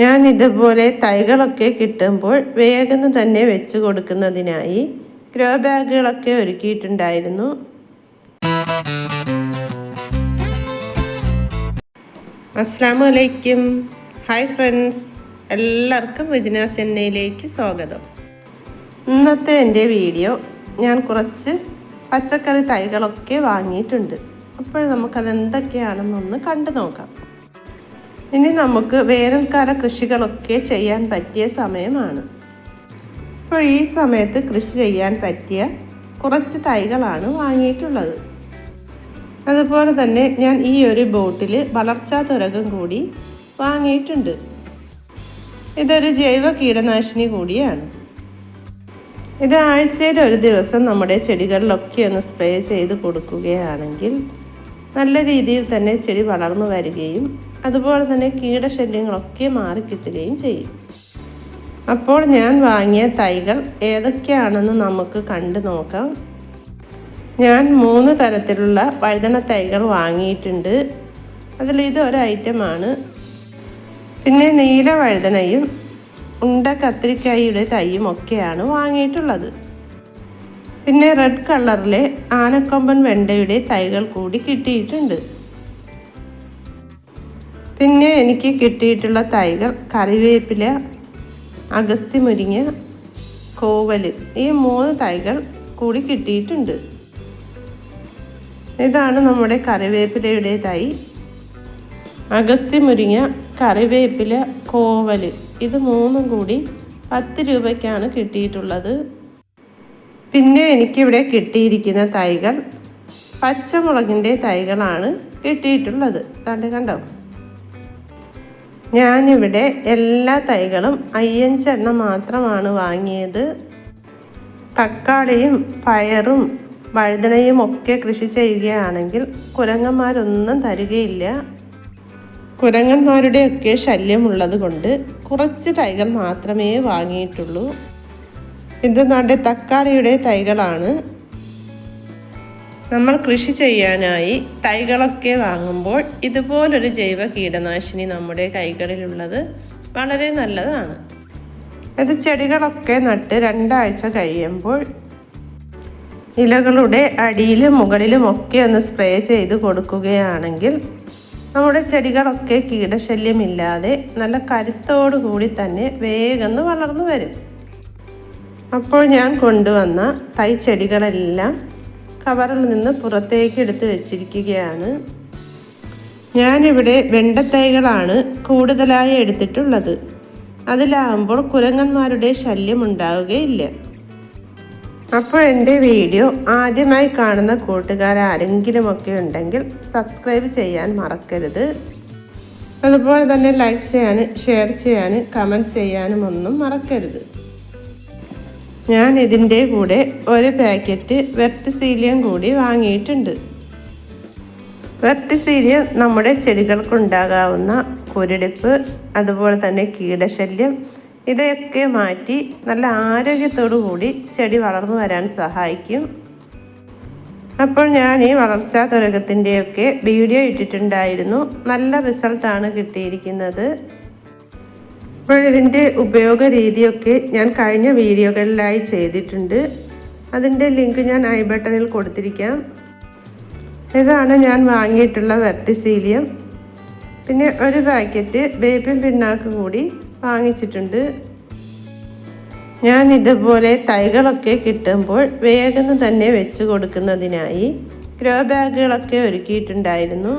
ഞാൻ ഇതുപോലെ തൈകളൊക്കെ കിട്ടുമ്പോൾ വേഗം തന്നെ വെച്ച് കൊടുക്കുന്നതിനായി ഗ്രോ ബാഗുകളൊക്കെ ഒരുക്കിയിട്ടുണ്ടായിരുന്നു. അസ്സാം വലൈക്കും ഹായ് ഫ്രണ്ട്സ് എല്ലാവർക്കും വിജിനാസ് എണ്ണയിലേക്ക് സ്വാഗതം. ഇന്നത്തെ എന്റെ വീഡിയോ ഞാൻ കുറച്ച് പച്ചക്കറി തൈകളൊക്കെ വാങ്ങിയിട്ടുണ്ട്. അപ്പോൾ നമുക്കത് എന്തൊക്കെയാണെന്നൊന്ന് കണ്ടു നോക്കാം. ഇനി നമുക്ക് വേനൽക്കാല കൃഷികളൊക്കെ ചെയ്യാൻ പറ്റിയ സമയമാണ്. ഇപ്പോൾ ഈ സമയത്ത് കൃഷി ചെയ്യാൻ പറ്റിയ കുറച്ച് തൈകളാണ് വാങ്ങിയിട്ടുള്ളത്. അതുപോലെ തന്നെ ഞാൻ ഈ ഒരു ബോട്ടിൽ വളർച്ചാ തുരകം കൂടി വാങ്ങിയിട്ടുണ്ട്. ഇതൊരു ജൈവ കീടനാശിനി കൂടിയാണ്. ഇത് ആഴ്ചയിൽ ഒരു ദിവസം നമ്മുടെ ചെടികളിലൊക്കെ ഒന്ന് സ്പ്രേ ചെയ്ത് കൊടുക്കുകയാണെങ്കിൽ നല്ല രീതിയിൽ തന്നെ ചെടി വളർന്നു വരികയും അതുപോലെ തന്നെ കീടശല്യങ്ങളൊക്കെ മാറിക്കിട്ടുകയും ചെയ്യും. അപ്പോൾ ഞാൻ വാങ്ങിയ തൈകൾ ഏതൊക്കെയാണെന്ന് നമുക്ക് കണ്ടു നോക്കാം. ഞാൻ മൂന്ന് തരത്തിലുള്ള വഴുതന തൈകൾ വാങ്ങിയിട്ടുണ്ട്. അതിൽ ഇത് ഒരു ഐറ്റമാണ് പിന്നെ നീല വഴുതനയും ഉണ്ട കത്തിരിക്കായുടെ തൈയും ഒക്കെയാണ് വാങ്ങിയിട്ടുള്ളത്. പിന്നെ റെഡ് കളറിലെ ആനക്കൊമ്പൻ വെണ്ടയുടെ തൈകൾ കൂടി കിട്ടിയിട്ടുണ്ട്. പിന്നെ എനിക്ക് കിട്ടിയിട്ടുള്ള തൈകൾ കറിവേപ്പില അഗസ്തി മുരിങ്ങ കോവൽ ഈ മൂന്ന് തൈകൾ കൂടി കിട്ടിയിട്ടുണ്ട്. ഇതാണ് നമ്മുടെ കറിവേപ്പിലയുടെ തൈ. അഗസ്തി മുരിങ്ങ കറിവേപ്പില കോവൽ ഇത് മൂന്നും കൂടി പത്ത് രൂപയ്ക്കാണ് കിട്ടിയിട്ടുള്ളത്. പിന്നെ എനിക്കിവിടെ കിട്ടിയിരിക്കുന്ന തൈകൾ പച്ചമുളകിന്റെ തൈകളാണ് കിട്ടിയിട്ടുള്ളത്. കണ്ട് കണ്ടോ? ഞാനിവിടെ എല്ലാ തൈകളും അയ്യഞ്ചെണ്ണം മാത്രമാണ് വാങ്ങിയത്. തക്കാളിയും പയറും വഴുതനയും ഒക്കെ കൃഷി ചെയ്യുകയാണെങ്കിൽ കുരങ്ങന്മാരൊന്നും തരികയില്ല. കുരങ്ങന്മാരുടെയൊക്കെ ശല്യമുള്ളത് കൊണ്ട് കുറച്ച് തൈകൾ മാത്രമേ വാങ്ങിയിട്ടുള്ളൂ. ഇത് നമ്മുടെ തക്കാളിയുടെ തൈകളാണ്. നമ്മൾ കൃഷി ചെയ്യാനായി തൈകളൊക്കെ വാങ്ങുമ്പോൾ ഇതുപോലൊരു ജൈവ കീടനാശിനി നമ്മുടെ കൈകളിലുള്ളത് വളരെ നല്ലതാണ്. അത് ചെടികളൊക്കെ നട്ട് രണ്ടാഴ്ച കഴിയുമ്പോൾ ഇലകളുടെ അടിയിലും മുകളിലും ഒക്കെ ഒന്ന് സ്പ്രേ ചെയ്ത് കൊടുക്കുകയാണെങ്കിൽ നമ്മുടെ ചെടികളൊക്കെ കീടശല്യമില്ലാതെ നല്ല കരുത്തോടു കൂടി തന്നെ വേഗം വളർന്നു വരും. അപ്പോൾ ഞാൻ കൊണ്ടുവന്ന തൈ ചെടികളെല്ലാം കവറിൽ നിന്ന് പുറത്തേക്ക് എടുത്ത് വെച്ചിരിക്കുകയാണ്. ഞാനിവിടെ വെണ്ടത്തൈകളാണ് കൂടുതലായി എടുത്തിട്ടുള്ളത്. അതിലാകുമ്പോൾ കുരങ്ങന്മാരുടെ ശല്യം ഉണ്ടാവുകയില്ല. അപ്പോൾ എന്റെ വീഡിയോ ആദ്യമായി കാണുന്ന കൂട്ടുകാരാരെങ്കിലുമൊക്കെ ഉണ്ടെങ്കിൽ സബ്സ്ക്രൈബ് ചെയ്യാൻ മറക്കരുത്. അതുപോലെ തന്നെ ലൈക്ക് ചെയ്യാനും ഷെയർ ചെയ്യാനും കമന്റ് ചെയ്യാനും ഒന്നും മറക്കരുത്. ഞാൻ ഇതിന്റെ കൂടെ ഒരു പാക്കറ്റ് വെർട്ടിസീലിയം കൂടി വാങ്ങിയിട്ടുണ്ട്. വെർട്ടിസീലിയം നമ്മുടെ ചെടികൾക്കുണ്ടാകാവുന്ന കുരുടിപ്പ് അതുപോലെ തന്നെ കീടശല്യം ഇതൊക്കെ മാറ്റി നല്ല ആരോഗ്യത്തോടു കൂടി ചെടി വളർന്നു വരാൻ സഹായിക്കും. അപ്പോൾ ഞാൻ ഈ വളർച്ചാ തുരകത്തിന്റെയൊക്കെ വീഡിയോ ഇട്ടിട്ടുണ്ടായിരുന്നു. നല്ല റിസൾട്ടാണ് കിട്ടിയിരിക്കുന്നത്. അപ്പോൾ ഇതിന്റെ ഉപയോഗ രീതിയൊക്കെ ഞാൻ കഴിഞ്ഞ വീഡിയോകളിലായി ചെയ്തിട്ടുണ്ട്. അതിന്റെ ലിങ്ക് ഞാൻ ഐ ബട്ടണിൽ കൊടുത്തിരിക്കാം. ഇതാണ് ഞാൻ വാങ്ങിയിട്ടുള്ള വെർട്ടിസീലിയം. പിന്നെ ഒരു പാക്കറ്റ് ബേബി പിണ്ണാക്ക് കൂടി വാങ്ങിച്ചിട്ടുണ്ട്. ഞാൻ ഇതുപോലെ തൈകളൊക്കെ കിട്ടുമ്പോൾ വേഗം തന്നെ വെച്ച് കൊടുക്കുന്നതിനായി ഗ്രോ ബാഗുകളൊക്കെ ഒരുക്കിയിട്ടുണ്ടായിരുന്നു.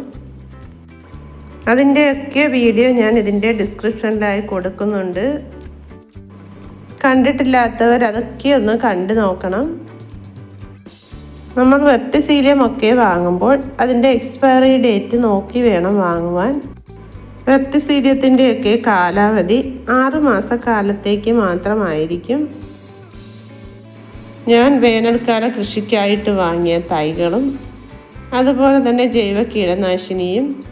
അതിന്റെയൊക്കെ വീഡിയോ ഞാൻ ഇതിന്റെ ഡിസ്ക്രിപ്ഷനിലായി കൊടുക്കുന്നുണ്ട്. കണ്ടിട്ടില്ലാത്തവർ അതൊക്കെ ഒന്ന് കണ്ടു നോക്കണം. നമ്മൾ വെർട്ടിസീലിയം ഒക്കെ വാങ്ങുമ്പോൾ അതിന്റെ എക്സ്പയറി ഡേറ്റ് നോക്കി വേണം വാങ്ങുവാൻ. വെർട്ടിസീലിയത്തിന്റെയൊക്കെ കാലാവധി ആറുമാസ കാലത്തേക്ക് മാത്രമായിരിക്കും. ഞാൻ വേനൽക്കാല കൃഷിക്കായിട്ട് വാങ്ങിയ തൈകളും അതുപോലെ തന്നെ ജൈവ കീടനാശിനിയും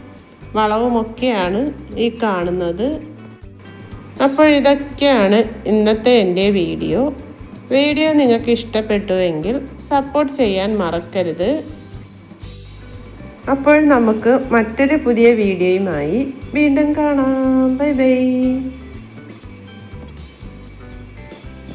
വളവുമൊക്കെയാണ് ഈ കാണുന്നത്. അപ്പോൾ ഇതൊക്കെയാണ് ഇന്നത്തെ എന്റെ വീഡിയോ. വീഡിയോ നിങ്ങൾക്ക് ഇഷ്ടപ്പെട്ടുവെങ്കിൽ സപ്പോർട്ട് ചെയ്യാൻ മറക്കരുത്. അപ്പോൾ നമുക്ക് മറ്റൊരു പുതിയ വീഡിയോയുമായി വീണ്ടും കാണാം. Bye bye.